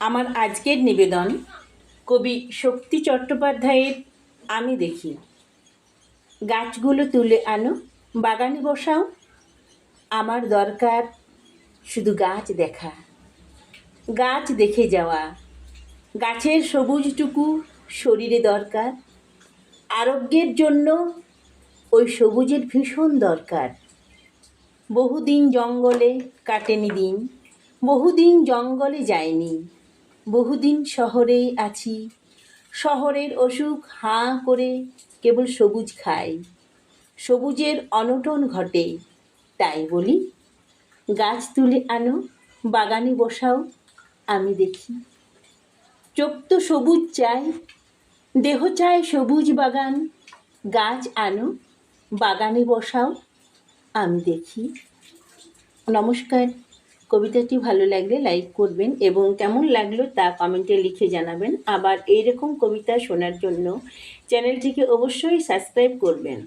আমার আজকের নিবেদন কবি শক্তি চট্টোপাধ্যায়ের আমি দেখি। গাছগুলো তুলে আনো, বাগানে বসাও, আমার দরকার শুধু গাছ দেখা। গাছ দেখে যাওয়া, গাছের সবুজটুকু শরীরে দরকার। আরোগ্যের জন্য ওই সবুজের ভীষণ দরকার। বহুদিন জঙ্গলে কাটেনি দিন, বহুদিন জঙ্গলে যায়নি। বহুদিন শহরেই আছি। শহরের অসুখ হাঁ করে কেবল সবুজ খাই সবুজের অনটন ঘটে, তাই বলি। গাছ তুলে আনো, বাগানে বসাও, আমি দেখি। চোখ তো সবুজ চাই, দেহ চায় সবুজ বাগান। গাছ আনো, বাগানে বসাও, আমি দেখি। নমস্কার। কবিতাটি ভালো লাগলে লাইক করবেন এবং কেমন লাগল তা কমেন্টে লিখে জানাবেন। আবার এইরকম কবিতা শোনার জন্য চ্যানেলটিকে অবশ্যই সাবস্ক্রাইব করবেন।